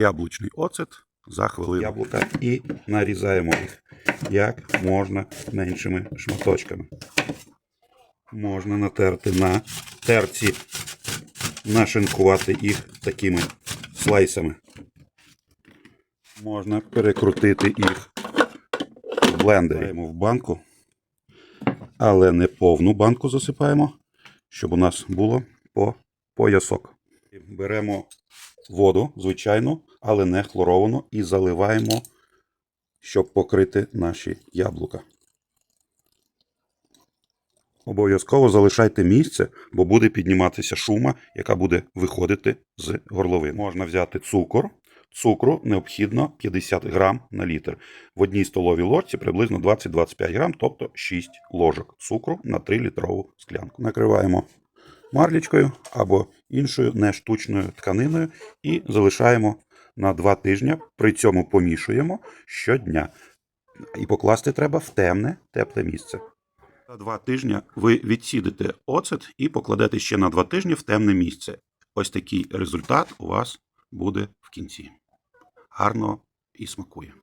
яблучний оцет за хвилину. Яблука і нарізаємо їх як можна меншими шматочками. Можна натерти на терці, нашинкувати їх такими слайсами. Можна перекрутити їх в блендері. Засипаємо в банку, але не повну банку засипаємо, щоб у нас було по поясок. Беремо воду, звичайну, але не хлоровану, і заливаємо, щоб покрити наші яблука. Обов'язково залишайте місце, бо буде підніматися шума, яка буде виходити з горловини. Можна взяти цукор. Цукру необхідно 50 грам на літр. В одній столовій ложці приблизно 20-25 грам, тобто 6 ложок цукру на 3 літрову склянку. Накриваємо марлічкою або іншою нештучною тканиною і залишаємо на 2 тижні. При цьому помішуємо щодня. І покласти треба в темне, тепле місце. За два тижні ви відсідите оцет і покладете ще на два тижні в темне місце. Ось такий результат у вас буде в кінці. Гарно і смакує.